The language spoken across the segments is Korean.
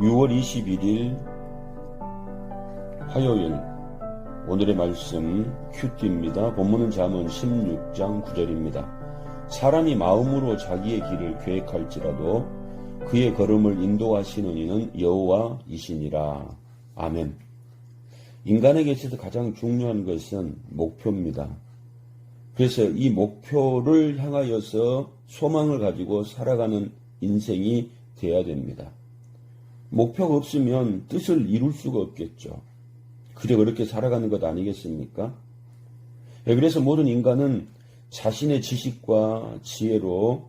6월 21일 화요일 오늘의 말씀 큐티입니다. 본문은 잠언 16장 9절입니다. 사람이 마음으로 자기의 길을 계획할지라도 그의 걸음을 인도하시는 이는 여호와이시니라. 아멘. 인간에게 있어서 가장 중요한 것은 목표입니다. 그래서 이 목표를 향하여서 소망을 가지고 살아가는 인생이 되어야 됩니다. 목표가 없으면 뜻을 이룰 수가 없겠죠. 그저 그렇게 살아가는 것 아니겠습니까? 예, 그래서 모든 인간은 자신의 지식과 지혜로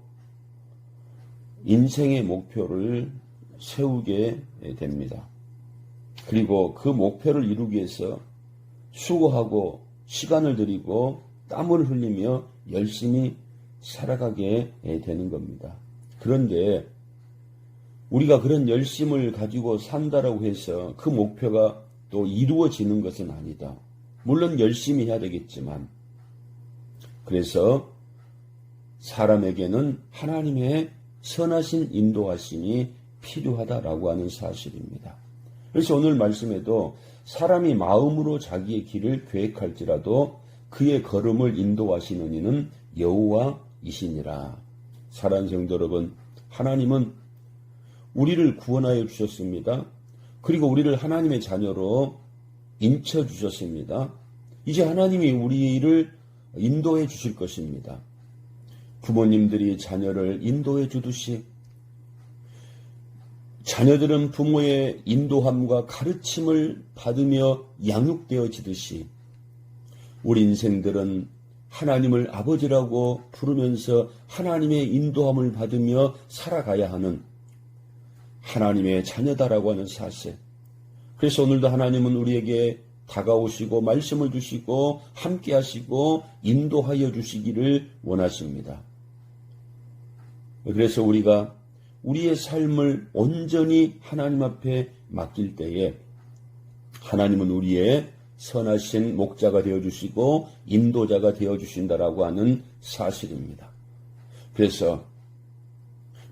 인생의 목표를 세우게 됩니다. 그리고 그 목표를 이루기 위해서 수고하고 시간을 들이고 땀을 흘리며 열심히 살아가게 되는 겁니다. 그런데 우리가 그런 열심을 가지고 산다라고 해서 그 목표가 또 이루어지는 것은 아니다. 물론 열심히 해야 되겠지만 그래서 사람에게는 하나님의 선하신 인도하심이 필요하다라고 하는 사실입니다. 그래서 오늘 말씀에도 사람이 마음으로 자기의 길을 계획할지라도 그의 걸음을 인도하시는 이는 여호와이시니라. 사랑하는 성도 여러분, 하나님은 우리를 구원하여 주셨습니다. 그리고 우리를 하나님의 자녀로 인쳐 주셨습니다. 이제 하나님이 우리를 인도해 주실 것입니다. 부모님들이 자녀를 인도해 주듯이 자녀들은 부모의 인도함과 가르침을 받으며 양육되어지듯이 우리 인생들은 하나님을 아버지라고 부르면서 하나님의 인도함을 받으며 살아가야 하는 하나님의 자녀다라고 하는 사실. 그래서 오늘도 하나님은 우리에게 다가오시고 말씀을 주시고 함께 하시고 인도하여 주시기를 원하십니다. 그래서 우리가 우리의 삶을 온전히 하나님 앞에 맡길 때에 하나님은 우리의 선하신 목자가 되어 주시고 인도자가 되어 주신다라고 하는 사실입니다. 그래서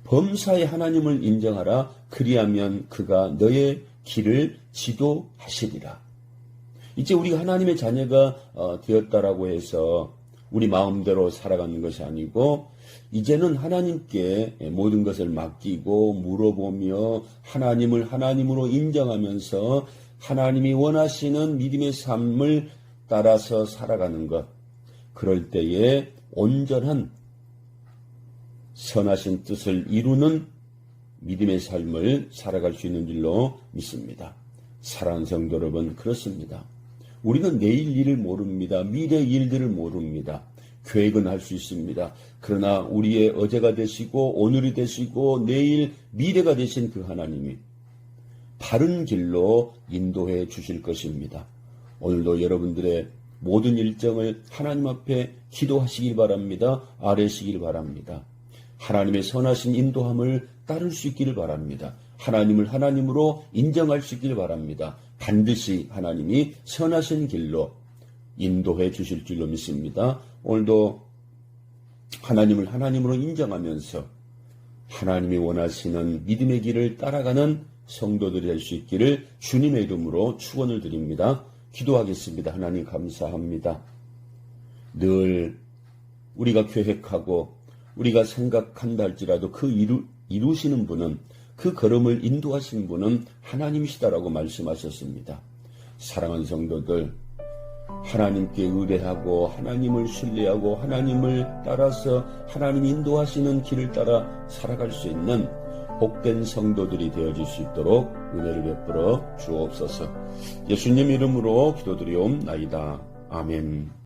범사의 하나님을 인정하라 그리하면 그가 너의 길을 지도하시리라. 이제 우리가 하나님의 자녀가 어, 되었다라고 해서 우리 마음대로 살아가는 것이 아니고 이제는 하나님께 모든 것을 맡기고 물어보며 하나님을 하나님으로 인정하면서 하나님이 원하시는 믿음의 삶을 따라서 살아가는 것. 그럴 때에 온전한 선하신 뜻을 이루는 믿음의 삶을 살아갈 수 있는 줄로 믿습니다. 사랑하는 성도 여러분, 그렇습니다. 우리는 내일 일을 모릅니다. 미래 일들을 모릅니다. 계획은 할 수 있습니다. 그러나 우리의 어제가 되시고 오늘이 되시고 내일 미래가 되신 그 하나님이 바른 길로 인도해 주실 것입니다. 오늘도 여러분들의 모든 일정을 하나님 앞에 기도하시길 바랍니다. 아뢰시길 바랍니다. 하나님의 선하신 인도함을 따를 수 있기를 바랍니다. 하나님을 하나님으로 인정할 수 있기를 바랍니다. 반드시 하나님이 선하신 길로 인도해 주실 줄로 믿습니다. 오늘도 하나님을 하나님으로 인정하면서 하나님이 원하시는 믿음의 길을 따라가는 성도들이 될 수 있기를 주님의 이름으로 축원을 드립니다. 기도하겠습니다. 하나님 감사합니다. 늘 우리가 계획하고 우리가 생각한다 할지라도 그 이루, 이루시는 분은 그 걸음을 인도하신 분은 하나님이시다라고 말씀하셨습니다. 사랑하는 성도들, 하나님께 의뢰하고 하나님을 신뢰하고 하나님을 따라서 하나님 인도하시는 길을 따라 살아갈 수 있는 복된 성도들이 되어질 수 있도록 은혜를 베풀어 주옵소서. 예수님 이름으로 기도드리옵나이다. 아멘.